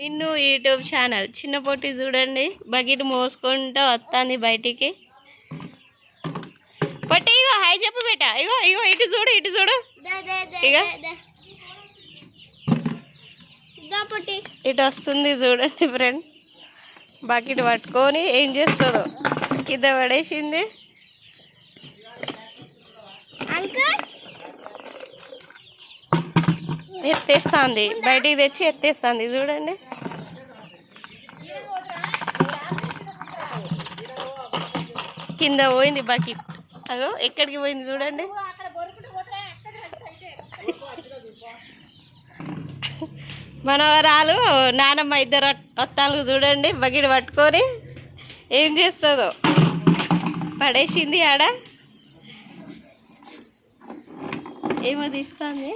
నిన్ను YouTube channel. చిన్న పొట్టి చూడండి. బకెట్ మోసుకుంటూ వస్తుంది బయటికి. పొట్టి ఇగో హాయ్ చెప్పు బేట. ఇగో ఇగో ఇటు చూడు ఇటు చూడు. ఇటు వస్తుంది చూడండి ఫ్రెండ్. బకెట్ పట్టుకొని ఏం చేస్తుందో కింద పడేసింది అంకుల్ ఎత్తేస్తుంది. బయటికి తెచ్చి ఎత్తేస్తుంది. చూడండి. కింద పోయింది బకెట్. అగో ఎక్కడికి పోయింది చూడండి. మనవరాలు నానమ్మ ఇద్దరు వస్తాను చూడండి. బకెట్ పట్టుకొని ఏం చేస్తుందో. పడేసింది ఆడ. ఏమో తీస్తుంది.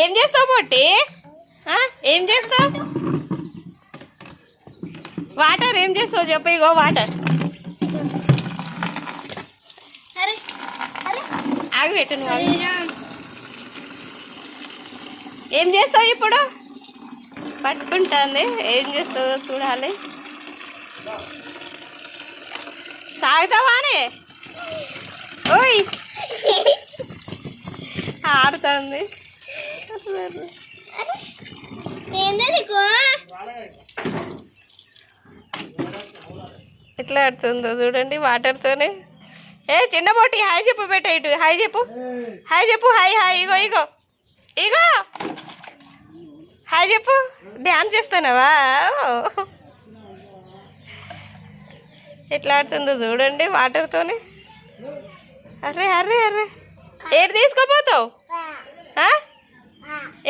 ఏం చేస్తావు పొట్టి? ఏం చేస్తావు? వాటర్ ఏం చేస్తావు చెప్పు ఇగో వాటర్. ఆగి పెట్టు నువ్వు. ఏం చేస్తావు ఇప్పుడు? పట్టుకుంటుంది. ఏం చేస్తావో చూడాలి. తాగుతావానే ఓయ్. ఆడుతుంది. ఎట్లా ఆడుతుందో చూడండి వాటర్తోనే ఏ చిన్న బోటి హాయ్ చెప్పు బేట ఇటు హాయ్ చెప్పు. హాయ్ చెప్పు హాయ్ హాయ్ ఇగో ఇగో. ఇగో. హాయ్ చెప్పు. డ్యాన్స్ చేస్తున్నావా? ఓ. ఎట్లా ఆడుతుందో చూడండి వాటర్తోనే అరే అరే అరే ఏడు తీసుకోపోతావు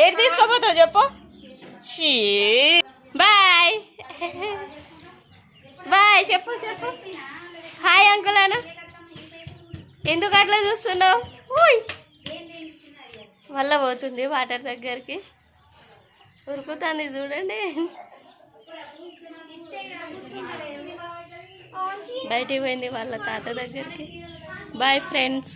ఏడు తీసుకోపోతావు చెప్పు. షీ. బాయ్. బాయ్ చెప్పు చెప్పు. హాయ్ అంకుల్ అను. ఎందుకు అట్లా చూస్తున్నావు? వల్ల పోతుంది వాటర్ దగ్గరికి. ఉరుకుతుంది చూడండి. బయటికి పోయింది వాళ్ళ తాత దగ్గరికి. Bye friends.